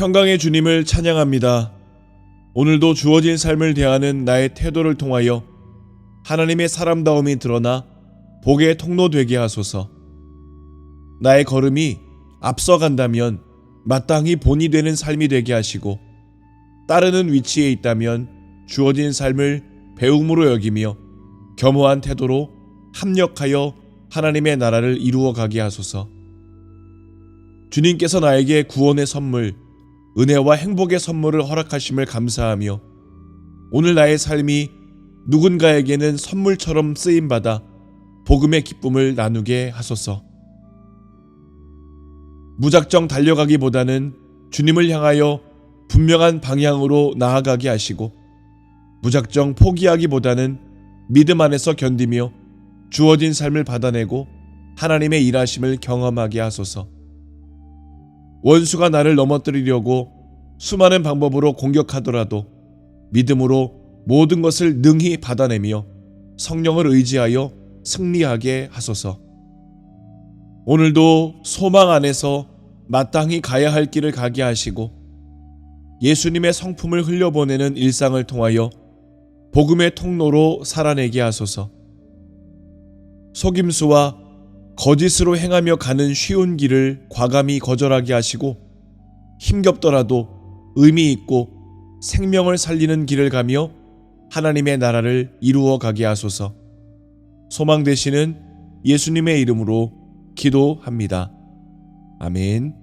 평강의 주님을 찬양합니다. 오늘도 주어진 삶을 대하는 나의 태도를 통하여 하나님의 사람다움이 드러나 복의 통로 되게 하소서. 나의 걸음이 앞서간다면 마땅히 본이 되는 삶이 되게 하시고 따르는 위치에 있다면 주어진 삶을 배움으로 여기며 겸허한 태도로 합력하여 하나님의 나라를 이루어 가게 하소서. 주님께서 나에게 구원의 선물, 은혜와 행복의 선물을 허락하심을 감사하며 오늘 나의 삶이 누군가에게는 선물처럼 쓰임 받아 복음의 기쁨을 나누게 하소서. 무작정 달려가기보다는 주님을 향하여 분명한 방향으로 나아가게 하시고 무작정 포기하기보다는 믿음 안에서 견디며 주어진 삶을 받아내고 하나님의 일하심을 경험하게 하소서. 원수가 나를 넘어뜨리려고 수많은 방법으로 공격하더라도 믿음으로 모든 것을 능히 받아내며 성령을 의지하여 승리하게 하소서. 오늘도 소망 안에서 마땅히 가야 할 길을 가게 하시고 예수님의 성품을 흘려보내는 일상을 통하여 복음의 통로로 살아내게 하소서. 속임수와 거짓으로 행하며 가는 쉬운 길을 과감히 거절하게 하시고 힘겹더라도 의미 있고 생명을 살리는 길을 가며 하나님의 나라를 이루어 가게 하소서. 소망 되시는 예수님의 이름으로 기도합니다. 아멘.